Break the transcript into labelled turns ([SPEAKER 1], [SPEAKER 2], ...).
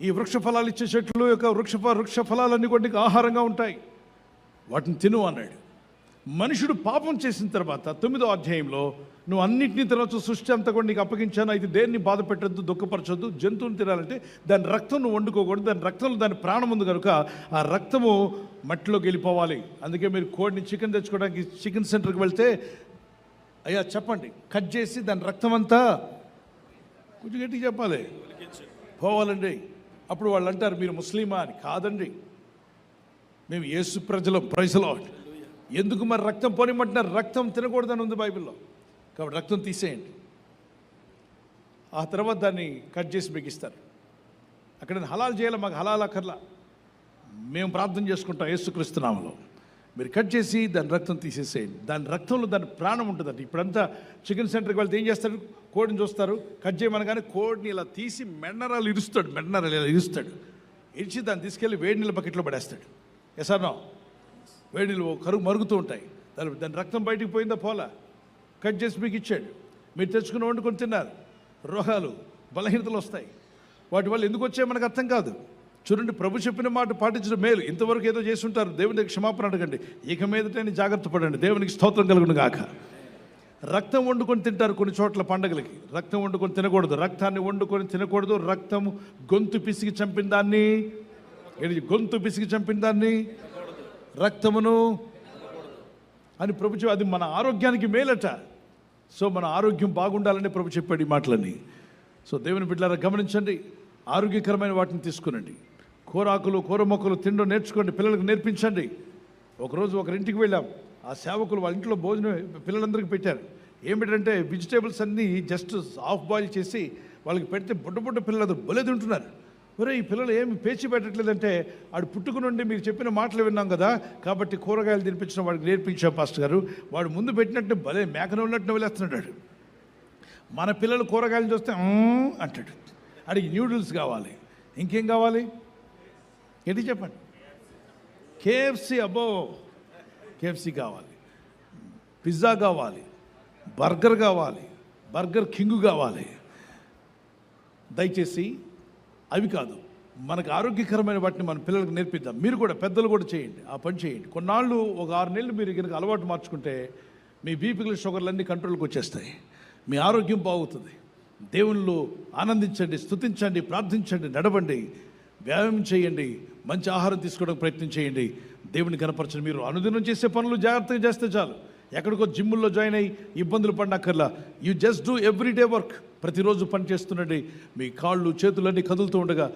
[SPEAKER 1] ఈ వృక్ష ఫలాలు ఇచ్చే చెట్లు యొక్క వృక్ష వృక్ష ఫలాలన్నీ కూడా నీకు ఆహారంగా ఉంటాయి. వాటిని తిను అన్నాడు. మనుషుడు పాపం చేసిన తర్వాత తొమ్మిదో అధ్యాయంలో నువ్వు అన్నింటినీ తినవచ్చు సృష్టి అంతా కూడా నీకు అప్పగించాను అయితే దేన్ని బాధ పెట్టద్దు దుఃఖపరచొద్దు జంతువుని తినాలంటే దాని రక్తం నువ్వు వండుకోకూడదు దాని రక్తంలో దాని ప్రాణం ఉంది కనుక ఆ రక్తము మట్టిలోకి వెళ్ళిపోవాలి. అందుకే మీరు కోడిని చికెన్ తెచ్చుకోవడానికి చికెన్ సెంటర్కి వెళ్తే అయ్యా చెప్పండి కట్ చేసి దాని రక్తం అంతా కొంచెం గట్టిగా చెప్పాలి. పోవాలండి. అప్పుడు వాళ్ళు అంటారు మీరు ముస్లిమా అని? కాదండి. మేము యేసు ప్రజలు. ప్రజలో ఎందుకు మరి రక్తం పోనిమంటున్నారు రక్తం తినకూడదని ఉంది బైబిల్లో. కాబట్టి రక్తం తీసేయండి. ఆ తర్వాత దాన్ని కట్ చేసి బిగిస్తారు అక్కడ హలాల్ చేయాలి మాకు హలాల్ అక్కర్లా. మేము ప్రార్థన చేసుకుంటాం యేసుక్రీస్తునామలో మీరు కట్ చేసి దాని రక్తం తీసేసేయండి. దాని రక్తంలో దాని ప్రాణం ఉంటుందండి. ఇప్పుడంతా చికెన్ సెంటర్కి వెళ్తే ఏం చేస్తారు? కోడిని చూస్తారు. కట్ చేయమనగానే కోడిని ఇలా తీసి మెన్నరాలు ఇరుస్తాడు. మెన్నరాలు ఇలా ఇరుస్తాడు. ఇరిచి దాన్ని తీసుకెళ్ళి వేడి నీళ్ళ బకెట్లో పడేస్తాడు. ఎసానో వేడి నీళ్ళు కరుగు మరుగుతూ ఉంటాయి. దాని దాని రక్తం బయటికి పోయిందా? పోలా. కట్ చేసి మీకు ఇచ్చాడు. మీరు తెచ్చుకుని వండుకొని తిన్నారు. రోగాలు బలహీనతలు వస్తాయి. వాటి వల్ల ఎందుకు వచ్చాయి? మనకు అర్థం కాదు. చూడండి ప్రభు చెప్పిన మాట పాటించడం మేలు. ఇంతవరకు ఏదో చేస్తుంటారు. దేవునికి దేవుని దగ్గర క్షమాపణ అడగండి. ఇక మీదటైనా జాగ్రత్త పడండి. దేవునికి స్తోత్రం కలుగును గాక రక్తం వండుకొని తింటారు కొన్ని చోట్ల పండగలకి. రక్తం వండుకొని తినకూడదు. రక్తాన్ని వండుకొని తినకూడదు. రక్తం గొంతు పిసికి చంపిన దాన్ని. గొంతు పిసికి చంపిన దాన్ని. రక్తమును అని ప్రభు అది మన ఆరోగ్యానికి మేలట. సో మన ఆరోగ్యం బాగుండాలని ప్రభు చెప్పాడు ఈ మాటలని సో దేవుని బిడ్డలారా గమనించండి. ఆరోగ్యకరమైన వాటిని తీసుకునండి. కూరాకులు కూర మొక్కలు తినడం నేర్చుకోండి పిల్లలకు నేర్పించండి. ఒకరోజు ఒకరింటికి వెళ్ళాం. ఆ సేవకులు వాళ్ళ ఇంట్లో భోజనం పిల్లలందరికీ పెట్టారు. ఏమిటంటే వెజిటేబుల్స్ అన్నీ జస్ట్ హాఫ్ బాయిల్ చేసి వాళ్ళకి పెడితే బుడ్డ బుడ్డ పిల్లలు భలే తింటున్నారు. ఒరే ఈ పిల్లలు ఏమి పేచి పెట్టట్లేదంటే ఆడు పుట్టుకు నుండి మీరు చెప్పిన మాటలు విన్నాం కదా కాబట్టి కూరగాయలు తినిపించిన వాడికి నేర్పించాం పాస్టర్ గారు. వాడు ముందు పెట్టినట్టు భలే మేకన ఉన్నట్టు వెళ్ళేస్తున్నాడు మన పిల్లలు కూరగాయలు చూస్తే అంటాడు. అడిగి న్యూడిల్స్ కావాలి. ఇంకేం కావాలి? ఏంటి చెప్పండి? కేఎఫ్సి అబ్బో కేఎఫ్సి కావాలి. పిజ్జా కావాలి. బర్గర్ కావాలి. బర్గర్ కింగ్ కావాలి. దయచేసి అవి కాదు. మనకు ఆరోగ్యకరమైన వాటిని మన పిల్లలకు నేర్పిద్దాం. మీరు కూడా పెద్దలు కూడా చేయండి. ఆ పని చేయండి. కొన్నాళ్ళు ఒక ఆరు నెలలు మీరు కనుక అలవాటు మార్చుకుంటే మీ బీపీలు షుగర్లు అన్నీ కంట్రోల్కి వచ్చేస్తాయి. మీ ఆరోగ్యం బాగుతుంది దేవుళ్ళు ఆనందించండి స్థుతించండి ప్రార్థించండి నడవండి. వ్యాయామం చేయండి మంచి ఆహారం తీసుకోవడానికి ప్రయత్నం చేయండి. దేవుని కనపరచండి మీరు అనుదినం చేసే పనులు జాగ్రత్తగా చేస్తే చాలు. ఎక్కడికో జిమ్ముల్లో జాయిన్ అయ్యి ఇబ్బందులు పడినక్కర్లా. You just do every day work ప్రతిరోజు పని చేస్తుండండి. మీ కాళ్ళు చేతులన్నీ కదులుతూ ఉండగా